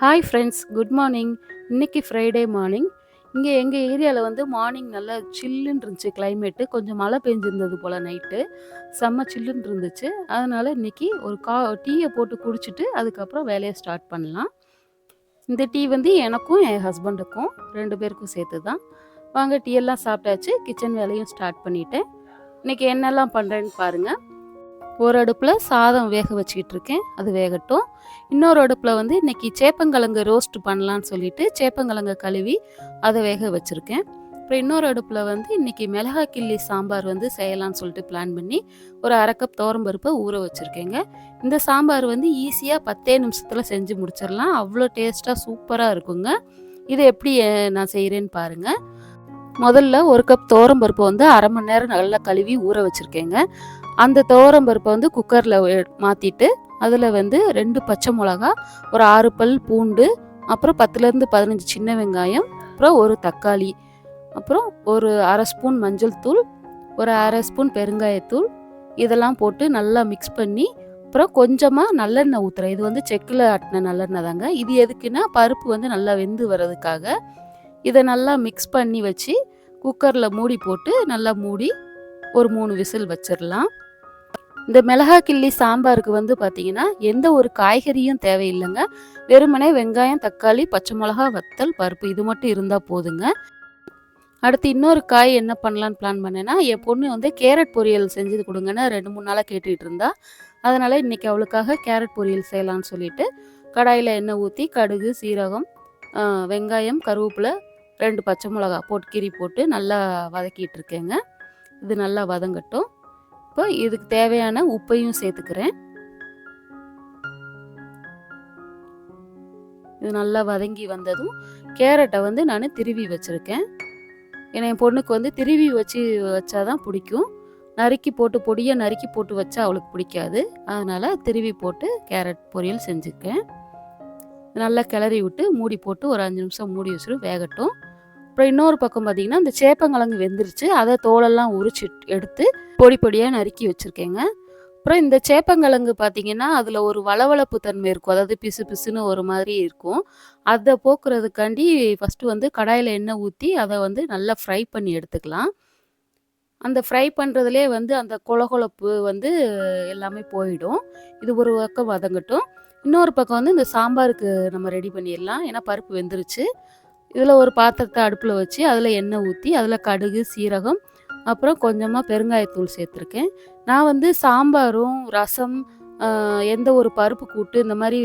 Hi friends good morning இன்றைக்கி Friday morning இங்கே எங்கள் ஏரியாவில் வந்து மார்னிங் நல்லா சில்லுன்னு இருந்துச்சு கிளைமேட்டு கொஞ்சம் மழை பெஞ்சிருந்தது போல் நைட்டு செம்ம சில்லுன்னு இருந்துச்சு. அதனால் இன்னைக்கு ஒரு கா டீயை போட்டு குடிச்சிட்டு அதுக்கப்புறம் வேலையை ஸ்டார்ட் பண்ணலாம். இந்த டீ வந்து எனக்கும் என் ஹஸ்பண்டுக்கும் ரெண்டு பேருக்கும் சேர்த்து தான் வாங்க டீ எல்லாம் சாப்பிட்டாச்சு. கிச்சன் வேலையும் ஸ்டார்ட் பண்ணிட்டேன். இன்னைக்கு என்னெல்லாம் பண்ணுறேன்னு பாருங்கள் ஒரு அடுப்பில் சாதம் வேக வச்சுக்கிட்டு இருக்கேன் அது வேகட்டும். இன்னொரு அடுப்பில் வந்து இன்றைக்கி சேப்பங்கிழங்கு ரோஸ்ட் பண்ணலான்னு சொல்லிட்டு சேப்பங்கிழங்கு கழுவி அதை வேக வச்சுருக்கேன். அப்புறம் இன்னொரு அடுப்பில் வந்து இன்னைக்கு மிளகா கிள்ளி சாம்பார் வந்து செய்யலான்னு சொல்லிட்டு பிளான் பண்ணி ஒரு அரை கப் பருப்பை ஊற வச்சுருக்கேங்க. இந்த சாம்பார் வந்து ஈஸியாக பத்தே நிமிஷத்தில் செஞ்சு முடிச்சிடலாம் அவ்வளோ டேஸ்ட்டாக சூப்பராக இருக்குங்க. இதை எப்படி நான் செய்கிறேன்னு பாருங்கள் முதல்ல ஒரு கப் பருப்பை வந்து அரை மணி நேரம் நல்லா கழுவி ஊற வச்சுருக்கேங்க. அந்த துவரம் பருப்பை வந்து குக்கரில் மாற்றிட்டு அதில் வந்து ரெண்டு பச்சை மிளகா ஒரு ஆறு பல் பூண்டு அப்புறம் பத்துலேருந்து பதினஞ்சு சின்ன வெங்காயம் அப்புறம் ஒரு தக்காளி அப்புறம் ஒரு அரை ஸ்பூன் மஞ்சள் தூள் ஒரு அரை ஸ்பூன் பெருங்காயத்தூள் இதெல்லாம் போட்டு நல்லா மிக்ஸ் பண்ணி அப்புறம் கொஞ்சமாக நல்லெண்ணெய் ஊற்றுறேன் இது வந்து செக்கில் ஆட்டின நல்லெண்ணெய் தாங்க. இது எதுக்குன்னா பருப்பு வந்து நல்லா வெந்து வர்றதுக்காக. இதை நல்லா மிக்ஸ் பண்ணி வச்சு குக்கரில் மூடி போட்டு நல்லா மூடி ஒரு மூணு விசில் வச்சிடலாம். இந்த மிளகா கிள்ளி சாம்பாருக்கு வந்து பார்த்தீங்கன்னா எந்த ஒரு காய்கறியும் தேவையில்லைங்க. வெறுமனே வெங்காயம் தக்காளி பச்சை மிளகா வத்தல் பருப்பு இது மட்டும் இருந்தால் போதுங்க. அடுத்து இன்னொரு காய் என்ன பண்ணலான்னு பிளான் பண்ணேன்னா என் பொண்ணு வந்து கேரட் பொரியல் செஞ்சு கொடுங்கன்னு ரெண்டு மூணு நாளாக கேட்டுக்கிட்டு இருந்தா. அதனால் இன்றைக்கி அவளுக்காக கேரட் பொரியல் செய்யலான்னு சொல்லிட்டு கடாயில் எண்ணெய் ஊற்றி கடுகு சீரகம் வெங்காயம் கருவேப்பிலை ரெண்டு பச்சை மிளகா போட்டு கீரி போட்டு நல்லா வதக்கிட்டு இருக்கேங்க. இது நல்லா வதங்கட்டும். இப்போ இதுக்கு தேவையான உப்பையும் சேர்த்துக்கிறேன். இது நல்லா வதங்கி வந்ததும் கேரட்டை வந்து நான் திருவி வச்சுருக்கேன். ஏன்னா என் பொண்ணுக்கு வந்து திருவி வச்சு வச்சாதான் பிடிக்கும். நறுக்கி போட்டு பொடியை நறுக்கி போட்டு வச்சா அவளுக்கு பிடிக்காது. அதனால் திருவி போட்டு கேரட் பொரியல் செஞ்சுருக்கேன். நல்லா கிளறி விட்டு மூடி போட்டு ஒரு அஞ்சு நிமிஷம் மூடி வச்சுட்டு வேகட்டும். அப்புறம் இன்னொரு பக்கம் பார்த்தீங்கன்னா இந்த சேப்பங்கிழங்கு வெந்துருச்சு. அதை தோலெல்லாம் உரிச்சு எடுத்து பொடி பொடியாக நறுக்கி வச்சுருக்கேங்க. அப்புறம் இந்த சேப்பங்கிழங்கு பார்த்தீங்கன்னா அதில் ஒரு வளவளப்பு தன்மை இருக்கும். அதாவது பிசு பிசுன்னு ஒரு மாதிரி இருக்கும். அதை போக்குறதுக்காண்டி ஃபஸ்ட்டு வந்து கடாயில் எண்ணெய் ஊற்றி அதை வந்து நல்லா ஃப்ரை பண்ணி எடுத்துக்கலாம். அந்த ஃப்ரை பண்ணுறதுலே வந்து அந்த கொழகொழப்பு வந்து எல்லாமே போயிடும். இது ஒரு பக்கம் வதங்கட்டும். இன்னொரு பக்கம் வந்து இந்த சாம்பாருக்கு நம்ம ரெடி பண்ணிடலாம். ஏன்னா பருப்பு வெந்துருச்சு. இதில் ஒரு பாத்திரத்தை அடுப்பில் வச்சு அதில் எண்ணெய் ஊற்றி அதில் கடுகு சீரகம் அப்புறம் கொஞ்சமாக பெருங்காயத்தூள் சேர்த்துருக்கேன். நான் வந்து சாம்பாரும் ரசம் எந்த ஒரு பருப்பு கூட்டு இந்த மாதிரி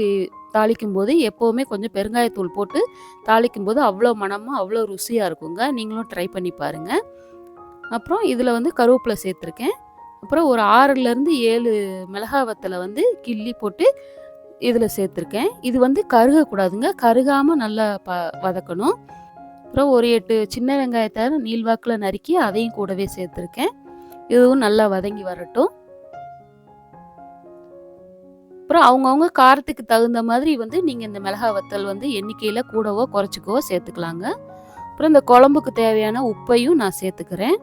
தாளிக்கும் போது எப்போவுமே கொஞ்சம் பெருங்காயத்தூள் போட்டு தாளிக்கும் போது அவ்வளோ மனமும் அவ்வளோ ருசியாக இருக்குங்க. நீங்களும் ட்ரை பண்ணி பாருங்கள் அப்புறம் இதில் வந்து கருவேப்பிலை சேர்த்துருக்கேன். அப்புறம் ஒரு ஆறுலேருந்து ஏழு மிளகா வத்தலை வந்து கிள்ளி போட்டு இதில் சேர்த்துருக்கேன். இது வந்து கருகக்கூடாதுங்க. கருகாமல் நல்லா ப வதக்கணும். அப்புறம் ஒரு எட்டு சின்ன வெங்காயத்தை நீள்வாக்கில் நறுக்கி அதையும் கூடவே சேர்த்துருக்கேன். இதுவும் நல்லா வதங்கி வரட்டும். அப்புறம் அவங்கவுங்க காரத்துக்கு தகுந்த மாதிரி வந்து நீங்கள் இந்த மிளகா வத்தல் வந்து எண்ணிக்கையில் கூடவோ குறைச்சிக்கவோ சேர்த்துக்கலாங்க. அப்புறம் இந்த குழம்புக்கு தேவையான உப்பையும் நான் சேர்த்துக்கிறேன்.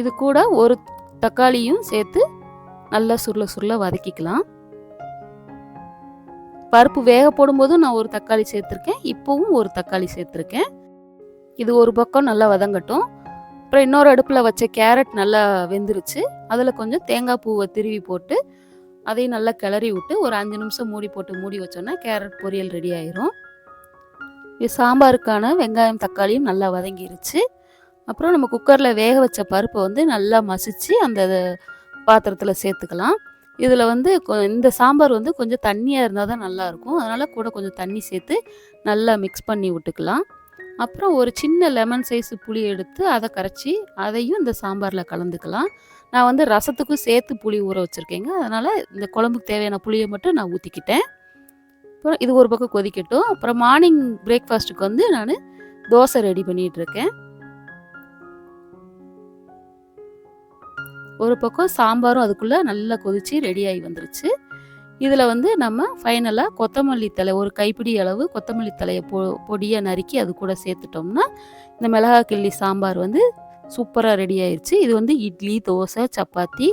இது கூட ஒரு தக்காளியும் சேர்த்து நல்லா சுருள சுருள வதக்கிக்கலாம். பருப்பு வேக போடும்போதும் நான் ஒரு தக்காளி சேர்த்துருக்கேன். இப்போவும் ஒரு தக்காளி சேர்த்துருக்கேன். இது ஒரு பக்கம் நல்லா வதங்கட்டும். அப்புறம் இன்னொரு அடுப்பில் வச்ச கேரட் நல்லா வெந்துருச்சு. அதில் கொஞ்சம் தேங்காய் பூவை திருவி போட்டு அதையும் நல்லா கிளறி விட்டு ஒரு அஞ்சு நிமிஷம் மூடி போட்டு மூடி வச்சோன்னா கேரட் பொரியல் ரெடி ஆயிரும். இது சாம்பாருக்கான வெங்காயம் தக்காளியும் நல்லா வதங்கிருச்சு. அப்புறம் நம்ம குக்கரில் வேக வச்ச பருப்பை வந்து நல்லா மசிச்சு அந்த பாத்திரத்தில் சேர்த்துக்கலாம். இதில் வந்து கொ- இந்த சாம்பார் வந்து கொஞ்சம் தண்ணியாக இருந்தால் தான் நல்லாயிருக்கும் அதனால் கூட கொஞ்சம் தண்ணி சேர்த்து நல்லா மிக்ஸ் பண்ணி விட்டுக்கலாம். அப்புறம் ஒரு சின்ன லெமன் சைஸ் புளி எடுத்து அதை கரைச்சி அதையும் இந்த சாம்பாரில் கலந்துக்கலாம். நான் வந்து ரசத்துக்கும் சேர்த்து புளி ஊற வச்சுருக்கேங்க. அதனால் இந்த குழம்புக்கு தேவையான புளியை மட்டும் நான் ஊற்றிக்கிட்டேன் அப்புறம் இது ஒரு பக்கம் கொதிக்கட்டும். அப்புறம் மார்னிங் பிரேக்ஃபாஸ்ட்டுக்கு வந்து நான் தோசை ரெடி பண்ணிகிட்டு ஒரு பக்கம் சாம்பாரும் அதுக்குள்ளே நல்லா கொதித்து ரெடியாகி வந்துருச்சு. இதில் வந்து நம்ம ஃபைனலாக கொத்தமல்லி தழை ஒரு கைப்பிடி அளவு கொத்தமல்லி தலையை பொ பொடியாக நறுக்கி அது கூட சேர்த்துட்டோம்னா இந்த மிளகா கிள்ளி சாம்பார் வந்து சூப்பராக ரெடி ஆயிடுச்சு இது வந்து இட்லி தோசை சப்பாத்தி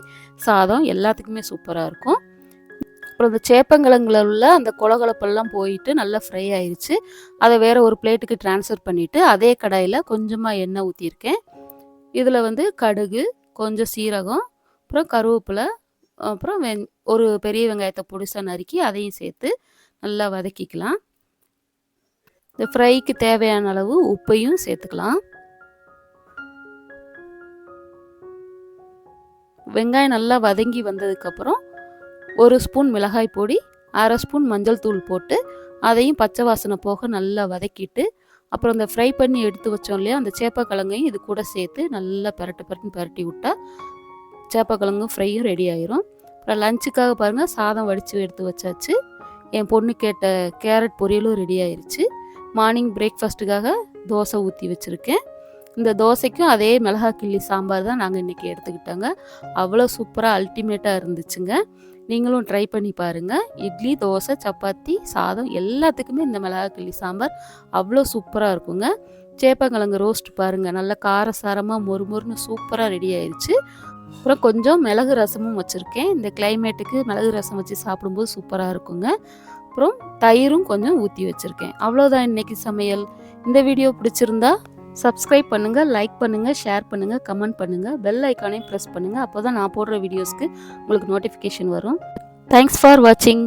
சாதம் எல்லாத்துக்குமே சூப்பராக இருக்கும். அப்புறம் இந்த சேப்பங்கிழங்குல உள்ள அந்த கொலகொலப்பெல்லாம் போயிட்டு நல்லா ஃப்ரை ஆயிடுச்சு அதை வேறு ஒரு பிளேட்டுக்கு ட்ரான்ஸ்ஃபர் பண்ணிவிட்டு அதே கடாயில் கொஞ்சமாக எண்ணெய் ஊற்றியிருக்கேன் இதில் வந்து கடுகு கொஞ்சம் சீரகம் அப்புறம் கருவேப்பிலை அப்புறம் வெங் ஒரு பெரிய வெங்காயத்தை பொடிசாக நறுக்கி அதையும் சேர்த்து நல்லா வதக்கிக்கலாம். இந்த ஃப்ரைக்கு தேவையான அளவு உப்பையும் சேர்த்துக்கலாம். வெங்காயம் நல்லா வதங்கி வந்ததுக்கப்புறம் ஒரு ஸ்பூன் மிளகாய் பொடி அரை ஸ்பூன் மஞ்சள் தூள் போட்டு அதையும் பச்சை வாசனை போக நல்லா வதக்கிட்டு அப்புறம் இந்த ஃப்ரை பண்ணி எடுத்து வச்சோம் இல்லையா அந்த சேப்பக்கிழங்கையும் இது கூட சேர்த்து நல்லா பரட்டு பரட்டுன்னு பரட்டி விட்டால் சேப்பக்கிழங்கும் ஃப்ரையும் ரெடி ஆயிரும். அப்புறம் லஞ்சுக்காக பாருங்கள் சாதம் வடித்து எடுத்து வச்சாச்சு. என் பொண்ணு கேட்ட கேரட் பொரியலும் ரெடி ஆயிடுச்சு மார்னிங் பிரேக்ஃபாஸ்ட்டுக்காக தோசை ஊற்றி வச்சுருக்கேன். இந்த தோசைக்கும் அதே மிளகா கிள்ளி சாம்பார் தான் நாங்கள் இன்றைக்கி எடுத்துக்கிட்டோங்க. அவ்வளோ சூப்பராக அல்டிமேட்டாக இருந்துச்சுங்க. நீங்களும் ட்ரை பண்ணி பாருங்கள் இட்லி தோசை சப்பாத்தி சாதம் எல்லாத்துக்குமே இந்த மிளகாக்கள்ளி சாம்பார் அவ்வளோ சூப்பராக இருக்குங்க. சேப்பங்கிழங்கு ரோஸ்ட் பாருங்கள் நல்லா காரசாரமாக மொறு மொறுன்னு சூப்பராக ரெடி ஆயிடுச்சு அப்புறம் கொஞ்சம் மிளகு ரசமும் வச்சுருக்கேன். இந்த கிளைமேட்டுக்கு மிளகு ரசம் வச்சு சாப்பிடும்போது சூப்பராக இருக்குங்க. அப்புறம் தயிரும் கொஞ்சம் ஊற்றி வச்சுருக்கேன். அவ்வளோதான் இன்றைக்கி சமையல். இந்த வீடியோ பிடிச்சிருந்தா சப்ஸ்கிரைப் பண்ணுங்கள் லைக் பண்ணுங்கள் ஷேர் பண்ணுங்கள் கமெண்ட் பண்ணுங்கள் பெல் ஐக்கானையும் ப்ரெஸ் பண்ணுங்கள் அப்போ தான் நான் போடுற வீடியோஸ்க்கு உங்களுக்கு நோட்டிஃபிகேஷன் வரும். தேங்க்ஸ் ஃபார் வாட்சிங்